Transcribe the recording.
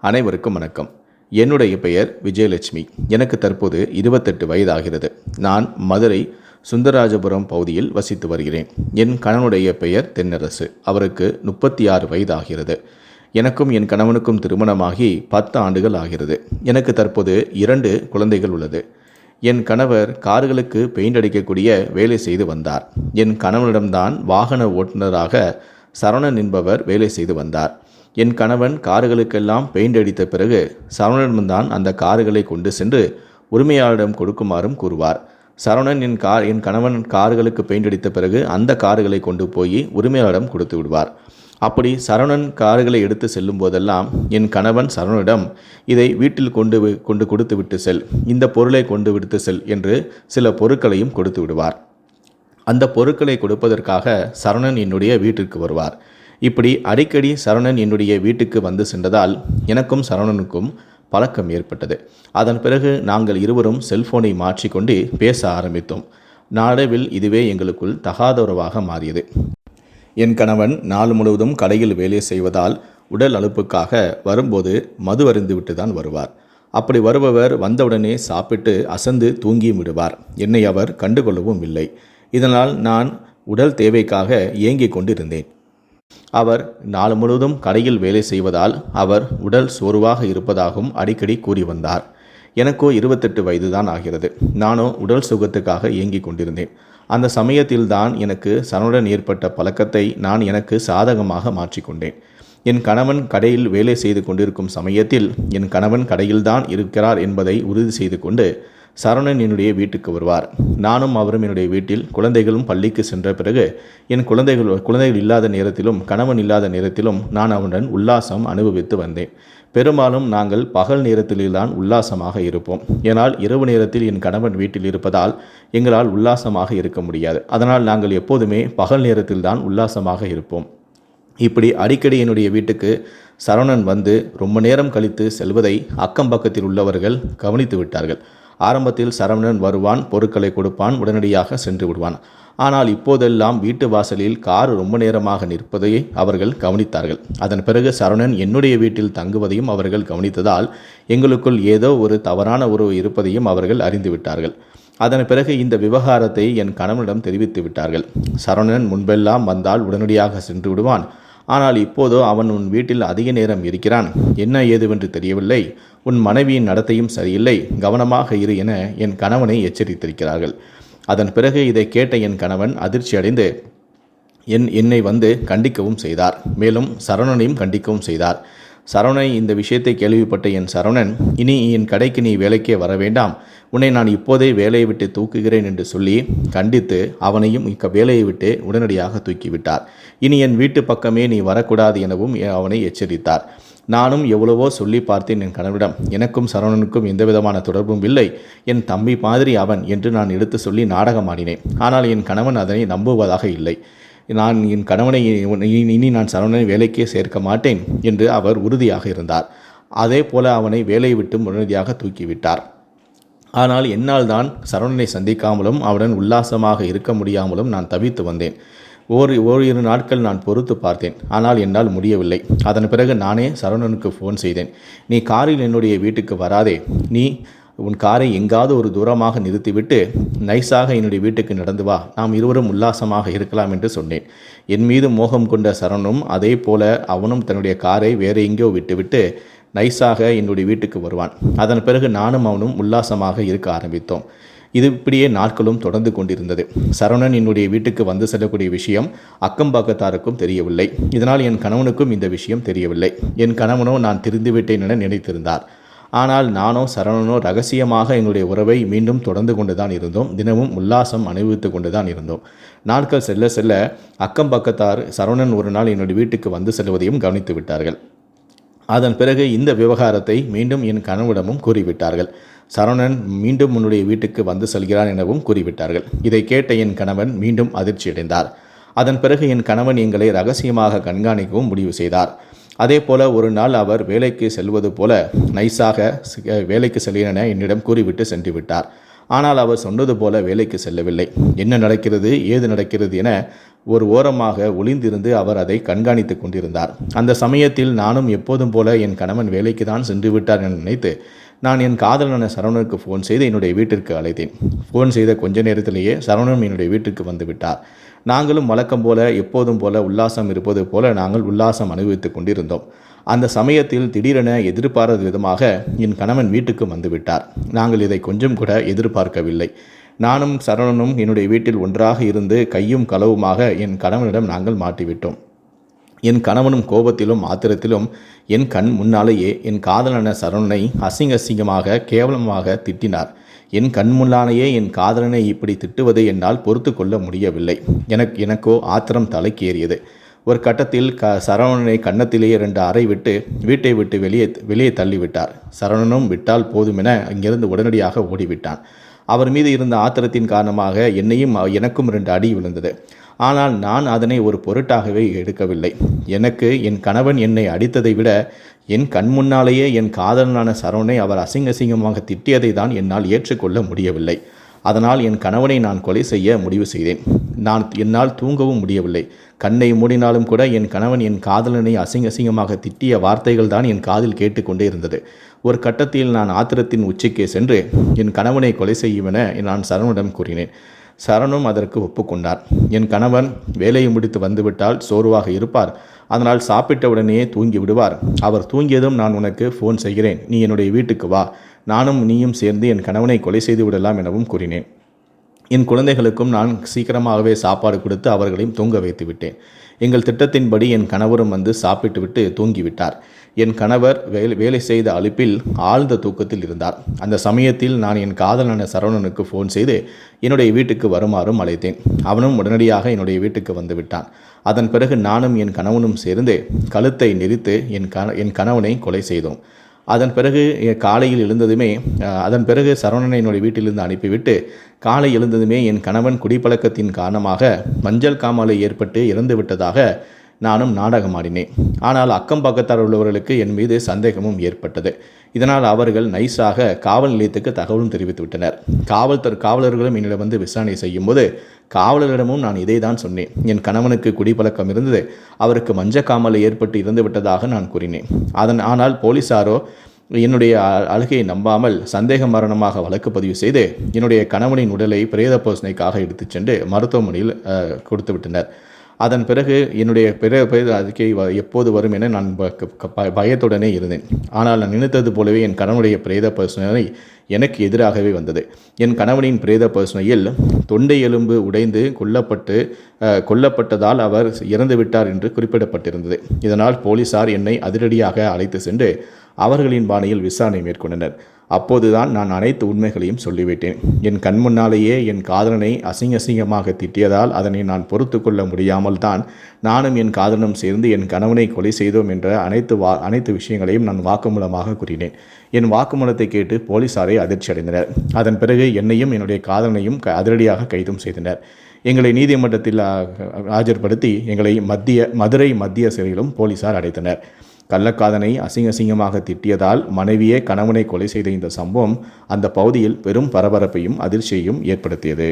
அனைவருக்கும் வணக்கம். என்னுடைய பெயர் விஜயலட்சுமி. எனக்கு தற்போது இருபத்தெட்டு வயதாகிறது. நான் மதுரை சுந்தராஜபுரம் பகுதியில் வசித்து வருகிறேன். என் கணவனுடைய பெயர் தென்னரசு. அவருக்கு முப்பத்தி ஆறு வயதாகிறது. எனக்கும் என் கணவனுக்கும் திருமணமாகி பத்து ஆண்டுகள் ஆகிறது. எனக்கு தற்போது இரண்டு குழந்தைகள் உள்ளது. என் கணவர் கார்களுக்கு பெயிண்ட் அடிக்கக்கூடிய வேலை செய்து வந்தார். என் கணவனிடம்தான் வாகன ஓட்டுநராக சரவணன் என்பவர் வேலை செய்து வந்தார். என் கணவன் கார்களுக்கெல்லாம் பெயிண்ட் அடித்த பிறகு சரவணனிடம்தான் அந்த கார்களை கொண்டு சென்று உரிமையாளரிடம் கொடுக்குமாறும் கூறுவார். சரவணன் என் கார் என் கணவன் கார்களுக்கு பெயிண்ட் அடித்த பிறகு அந்த கார்களை கொண்டு போய் உரிமையாளரிடம் கொடுத்து விடுவார். அப்படி சரவணன் கார்களை எடுத்து செல்லும் போதெல்லாம் என் கணவன் சரவணனிடம் இதை வீட்டில் கொண்டு கொண்டு கொடுத்து விட்டு செல். இந்த பொருளை கொண்டு விடுத்து செல் என்று சில பொருட்களையும் கொடுத்து விடுவார். அந்த பொருட்களை கொடுப்பதற்காக சரவணன் என்னுடைய வீட்டிற்கு வருவார். இப்படி அடிக்கடி சரவணன் என்னுடைய வீட்டுக்கு வந்து சென்றதால் எனக்கும் சரவணனுக்கும் பழக்கம் ஏற்பட்டது. அதன் பிறகு நாங்கள் இருவரும் செல்போனை மாற்றிக்கொண்டு பேச ஆரம்பித்தோம். நாளவில் இதுவே எங்களுக்குள் தகாத உறவாக மாறியது. என் கணவன் நாள் முழுவதும் கடையில் வேலை செய்வதால் உடல் அழுப்புக்காக வரும்போது மது அருந்துவிட்டு தான் வருவார். அப்படி வருபவர் வந்தவுடனே சாப்பிட்டு அசந்து தூங்கியும் விடுவார். என்னை அவர் கண்டுகொள்ளவும் இல்லை. இதனால் நான் உடல் தேவைக்காக ஏங்கிக் கொண்டிருந்தேன். அவர் நாள் முழுவதும் கடையில் வேலை செய்வதால் அவர் உடல் சோர்வாக இருப்பதாகவும் அடிக்கடி கூறி வந்தார் எனக்கோ இருபத்தெட்டு வயதுதான் ஆகிறது. நானோ உடல் சுகத்துக்காக இயங்கிக் கொண்டிருந்தேன். அந்த சமயத்தில்தான் எனக்கு சனுடன் ஏற்பட்ட பழக்கத்தை நான் எனக்கு சாதகமாக மாற்றிக்கொண்டேன் என் கணவன் கடையில் வேலை செய்து கொண்டிருக்கும் சமயத்தில் என் கணவன் கடையில்தான் இருக்கிறார் என்பதை உறுதி செய்து கொண்டு சரவணன் என்னுடைய வீட்டுக்கு வருவார். நானும் அவரும் என்னுடைய வீட்டில் குழந்தைகளும் பள்ளிக்கு சென்ற பிறகு என் குழந்தைகள் குழந்தைகள் இல்லாத நேரத்திலும் கணவன் இல்லாத நேரத்திலும் நான் அவனுடன் உல்லாசம் அனுபவித்து வந்தேன். பெரும்பாலும் நாங்கள் பகல் நேரத்தில்தான் உல்லாசமாக இருப்போம். ஏனால் இரவு நேரத்தில் என் கணவன் வீட்டில் இருப்பதால் எங்களால் உல்லாசமாக இருக்க முடியாது. அதனால் நாங்கள் எப்போதுமே பகல் நேரத்தில்தான் உல்லாசமாக இருப்போம். இப்படி அடிக்கடி என்னுடைய வீட்டுக்கு சரவணன் வந்து ரொம்ப நேரம் கழித்து செல்வதை அக்கம் பக்கத்தில் உள்ளவர்கள் கவனித்து விட்டார்கள். ஆரம்பத்தில் சரவணன் வருவான் பொருட்களை கொடுப்பான் உடனடியாக சென்று விடுவான். ஆனால் இப்போதெல்லாம் வீட்டு வாசலில் கார் ரொம்ப நேரமாக நிற்பதை அவர்கள் கவனித்தார்கள். அதன் பிறகு சரவணன் என்னுடைய வீட்டில் தங்குவதையும் அவர்கள் கவனித்ததால் எங்களுக்குள் ஏதோ ஒரு தவறான உறவு இருப்பதையும் அவர்கள் அறிந்துவிட்டார்கள் அதன் பிறகு இந்த விவகாரத்தை என் கணவனிடம் தெரிவித்து விட்டார்கள். சரவணன் முன்பெல்லாம் வந்தால் உடனடியாக சென்று விடுவான். ஆனால் இப்போதோ அவன் உன் வீட்டில் அதிக நேரம் இருக்கிறான். என்ன ஏதுவென்று தெரியவில்லை. உன் மனைவியின் நடத்தையும் சரியில்லை. கவனமாக இரு என என் கணவனை எச்சரித்திருக்கிறார்கள். அதன் பிறகு இதை கேட்ட என் கணவன் அதிர்ச்சி அடைந்து என் என்னை வந்து கண்டிக்கவும் செய்தார். மேலும் சரவணனையும் கண்டிக்கவும் செய்தார். சரவணை இந்த விஷயத்தை கேள்விப்பட்ட என் சரவணன் இனி என் கடைக்கு நீ வேலைக்கே வர வேண்டாம். உன்னை நான் இப்போதே வேலையை விட்டு தூக்குகிறேன் என்று சொல்லி கண்டித்து அவனையும் இக்க வேலையை விட்டு உடனடியாக தூக்கிவிட்டார். இனி என் வீட்டு பக்கமே நீ வரக்கூடாது எனவும் அவனை எச்சரித்தார். நானும் எவ்வளவோ சொல்லி பார்த்தேன் என் கணவனிடம் எனக்கும் சரவணனுக்கும் எந்த விதமான தொடர்பும் இல்லை. என் தம்பி மாதிரி அவன் என்று நான் எடுத்து சொல்லி நாடகமாடினேன். ஆனால் என் கணவன் அதனை நம்புவதாக இல்லை. நான் என் கணவனை இனி- நான் சரவணனை வேலைக்கே சேர்க்க மாட்டேன் என்று அவர் உறுதியாக இருந்தார். அதே போல அவனை வேலையை விட்டு உடனடியாக தூக்கிவிட்டார். ஆனால் என்னால் தான் சரவணனை சந்திக்காமலும் அவனுடன் உல்லாசமாக இருக்க முடியாமலும் நான் தவித்து வந்தேன். ஓர் ஓரிரு நாட்கள் நான் பொறுத்து பார்த்தேன். ஆனால் என்னால் முடியவில்லை. அதன் பிறகு நானே சரவணனுக்கு ஃபோன் செய்தேன். நீ காரில் என்னுடைய வீட்டுக்கு வராதே. நீ உன் காரை எங்காவது ஒரு தூரமாக நிறுத்திவிட்டு நைஸாக என்னுடைய வீட்டுக்கு நடந்து வா. நாம் இருவரும் உல்லாசமாக இருக்கலாம் என்று சொன்னேன். என் மீது மோகம் கொண்ட சரணும் அதே போல அவனும் தன்னுடைய காரை வேறு எங்கேயோ விட்டுவிட்டு நைஸாக என்னுடைய வீட்டுக்கு வருவான். அதன் பிறகு நானும் அவனும் உல்லாசமாக இருக்க ஆரம்பித்தோம். இது இப்படியே நாட்களும் தொடர்ந்து கொண்டிருந்தது. சரவணன் என்னுடைய வீட்டுக்கு வந்து செல்லக்கூடிய விஷயம் அக்கம் பக்கத்தாருக்கும் தெரியவில்லை. இதனால் என் கணவனுக்கும் இந்த விஷயம் தெரியவில்லை. என் கணவனோ நான் திருந்துவிட்டேன் என நினைத்திருந்தார். ஆனால் நானோ சரவணனோ ரகசியமாக எங்களுடைய உறவை மீண்டும் தொடர்ந்து கொண்டு தான் இருந்தோம். தினமும் உல்லாசம் அனுபவித்து கொண்டு தான் இருந்தோம். நாட்கள் செல்ல செல்ல அக்கம் பக்கத்தார் சரவணன் ஒரு நாள் என்னுடைய வீட்டுக்கு வந்து செல்வதையும் கவனித்து விட்டார்கள். அதன் பிறகு இந்த விவகாரத்தை மீண்டும் என் கணவனிடமும் கூறிவிட்டார்கள். சரவணன் மீண்டும் உன்னுடைய வீட்டுக்கு வந்து செல்கிறான் எனவும் கூறிவிட்டார்கள். இதை கேட்ட என் கணவன் மீண்டும் அதிர்ச்சியடைந்தார். அதன் பிறகு என் கணவன் எங்களை ரகசியமாக கண்காணிக்கவும் முடிவு செய்தார். அதே போல் ஒரு நாள் அவர் வேலைக்கு செல்வது போல நைஸாக வேலைக்கு செல்கிறேன் என்னிடம் கூறிவிட்டு சென்று விட்டார். ஆனால் அவர் சொன்னது போல வேலைக்கு செல்லவில்லை. என்ன நடக்கிறது ஏது நடக்கிறது என ஒரு ஓரமாக ஒளிந்திருந்து அவர் அதை கண்காணித்து கொண்டிருந்தார். அந்த சமயத்தில் நானும் எப்போதும் போல என் கணவன் வேலைக்கு தான் சென்று விட்டார் என நினைத்து நான் என் காதலனான சரவணனுக்கு ஃபோன் செய்து என்னுடைய வீட்டிற்கு அழைத்தேன். ஃபோன் செய்த கொஞ்ச நேரத்திலேயே சரவணன் என்னுடைய வீட்டிற்கு வந்துவிட்டார் நாங்களும் வழக்கம் போல எப்போதும் போல உல்லாசம் இருப்பது போல நாங்கள் உல்லாசம் அனுபவித்துக் கொண்டிருந்தோம். அந்த சமயத்தில் திடீரென எதிர்பாராத விதமாக என் கணவன் வீட்டுக்கு வந்துவிட்டார் நாங்கள் இதை கொஞ்சம் கூட எதிர்பார்க்கவில்லை. நானும் சரவணனும் என்னுடைய வீட்டில் ஒன்றாக இருந்து கையும் களவுமாக என் கணவனிடம் நாங்கள் மாட்டிவிட்டோம். என் கணவனும் கோபத்திலும் ஆத்திரத்திலும் என் கண் முன்னாலேயே என் காதலன சரவணனை அசிங்க அசிங்கமாக கேவலமாக திட்டினார். என் கண் முன்னாலேயே என் காதலனை இப்படி திட்டுவதை என்னால் பொறுத்து கொள்ள முடியவில்லை. எனக்கு எனக்கோ ஆத்திரம் தலைக்கேறியது. ஒரு கட்டத்தில் க சரவணனை கன்னத்திலேயே ரெண்டு அறை விட்டு வீட்டை விட்டு வெளியே வெளியே தள்ளிவிட்டார். சரவணனும் விட்டால் போதுமென அங்கிருந்து உடனடியாக ஓடிவிட்டான். அவர் மீது இருந்த ஆத்திரத்தின் காரணமாக என்னையும் எனக்கும் ரெண்டு அடி விழுந்தது. ஆனால் நான் அதனை ஒரு பொருட்டாகவே எடுக்கவில்லை. எனக்கு என் கணவன் என்னை அடித்ததை விட என் கண் முன்னாலேயே என் காதலனான சரவணை அவர் அசிங்க அசிங்கமாக திட்டியதை தான் என்னால் ஏற்றுக்கொள்ள முடியவில்லை. அதனால் என் கணவனை நான் கொலை செய்ய முடிவு செய்தேன். நான் என்னால் தூங்கவும் முடியவில்லை. கண்ணை மூடினாலும் கூட என் கணவன் என் காதலனை அசிங்க அசிங்கமாக திட்டிய வார்த்தைகள் தான் என் காதில் கேட்டுக்கொண்டே இருந்தது. ஒரு கட்டத்தில் நான் ஆத்திரத்தின் உச்சிக்கே சென்று என் கணவனை கொலை செய்யுமென நான் சரவணிடம் கூறினேன். சரணும் அதற்கு ஒப்புக்கொண்டார். என் கணவன் வேலையை முடித்து வந்துவிட்டால் சோர்வாக இருப்பார். அதனால் சாப்பிட்ட தூங்கி விடுவார். அவர் தூங்கியதும் நான் உனக்கு ஃபோன் செய்கிறேன். நீ என்னுடைய வீட்டுக்கு வா. நானும் நீயும் சேர்ந்து என் கணவனை கொலை செய்து விடலாம் எனவும் கூறினேன். என் குழந்தைகளுக்கும் நான் சீக்கிரமாகவே சாப்பாடு கொடுத்து அவர்களையும் தூங்க வைத்து விட்டேன் எங்கள் திட்டத்தின்படி என் கணவரும் வந்து சாப்பிட்டுவிட்டு தூங்கிவிட்டார். என் கணவர் வேலை வேலை செய்த அழுப்பில் ஆழ்ந்த தூக்கத்தில் இருந்தார். அந்த சமயத்தில் நான் என் காதலான சரவணனுக்கு ஃபோன் செய்து என்னுடைய வீட்டுக்கு வருமாறும் அழைத்தேன். அவனும் உடனடியாக என்னுடைய வீட்டுக்கு வந்து விட்டான். அதன் பிறகு நானும் என் கணவனும் சேர்ந்து கழுத்தை நெரித்து என் கண என் கணவனை கொலை செய்தோம். அதன் பிறகு காலையில் எழுந்ததுமே அதன் பிறகு சரவணனை என்னுடைய வீட்டிலிருந்து அனுப்பிவிட்டு காலை எழுந்ததுமே என் கணவன் குடிப்பழக்கத்தின் காரணமாக மஞ்சள் காமாலை ஏற்பட்டு இறந்து விட்டதாக நானும் நாடகம் ஆடினேன் ஆனால் அக்கம் பக்கத்தார் உள்ளவர்களுக்கு என் மீது சந்தேகமும் ஏற்பட்டது. இதனால் அவர்கள் நைஸாக காவல் நிலையத்துக்கு தகவலும் தெரிவித்து விட்டனர் காவலர்களும் என்னிடம் வந்து விசாரணை செய்யும்போது காவலரிடமும் நான் இதை தான் சொன்னேன். என் கணவனுக்கு குடிப்பழக்கம் இருந்தது. அவருக்கு மஞ்சக்காமலை ஏற்பட்டு இறந்து விட்டதாக நான் கூறினேன். அதன் ஆனால் போலீசாரோ என்னுடைய அழுகையை நம்பாமல் சந்தேக மரணமாக வழக்கு பதிவு செய்து என்னுடைய கணவனின் உடலை பிரேத போசனைக்காக எடுத்துச் சென்று மருத்துவமனையில் கொடுத்து விட்டனர் அதன் பிறகு என்னுடைய பிற அறிக்கை எப்போது வரும் என நான் பயத்துடனே இருந்தேன். ஆனால் நான் நினைத்தது போலவே என் கணவனுடைய பிரேத பரிசோதனை எனக்கு எதிராகவே வந்தது. என் கணவனின் பிரேத பரிசோதனையில் தொண்டை எலும்பு உடைந்து கொல்லப்பட்டு கொல்லப்பட்டதால் அவர் இறந்து விட்டார் என்று குறிப்பிடப்பட்டிருந்தது. இதனால் போலீசார் என்னை அதிரடியாக அழைத்து சென்று அவர்களின் பாணியில் விசாரணை மேற்கொண்டனர். அப்போதுதான் நான் அனைத்து உண்மைகளையும் சொல்லிவிட்டேன். என் கண் முன்னாலேயே என் காதலனை அசிங்க அசிங்கமாக திட்டியதால் அதனை நான் பொறுத்து கொள்ள முடியாமல் தான் நானும் என் காதலனும் சேர்ந்து என் கணவனை கொலை செய்தோம் என்ற அனைத்து வா அனைத்து விஷயங்களையும் நான் வாக்குமூலமாக கூறினேன். என் வாக்குமூலத்தை கேட்டு போலீசாரை அதிர்ச்சி அடைந்தனர் அதன் பிறகு என்னையும் என்னுடைய காதலனையும் அதிரடியாக கைதும் செய்தனர். எங்களை நீதிமன்றத்தில் ஆஜர்படுத்தி எங்களை மத்திய மதுரை மத்திய சிறையிலும் போலீசார் அடைத்தனர். கள்ளக்காதனை அசிங்க அசிங்கமாக திட்டியதால் மனைவியே கணவனை கொலை செய்த இந்த சம்பவம் அந்த பகுதியில் பெரும் பரபரப்பையும் அதிர்ச்சியையும் ஏற்படுத்தியது.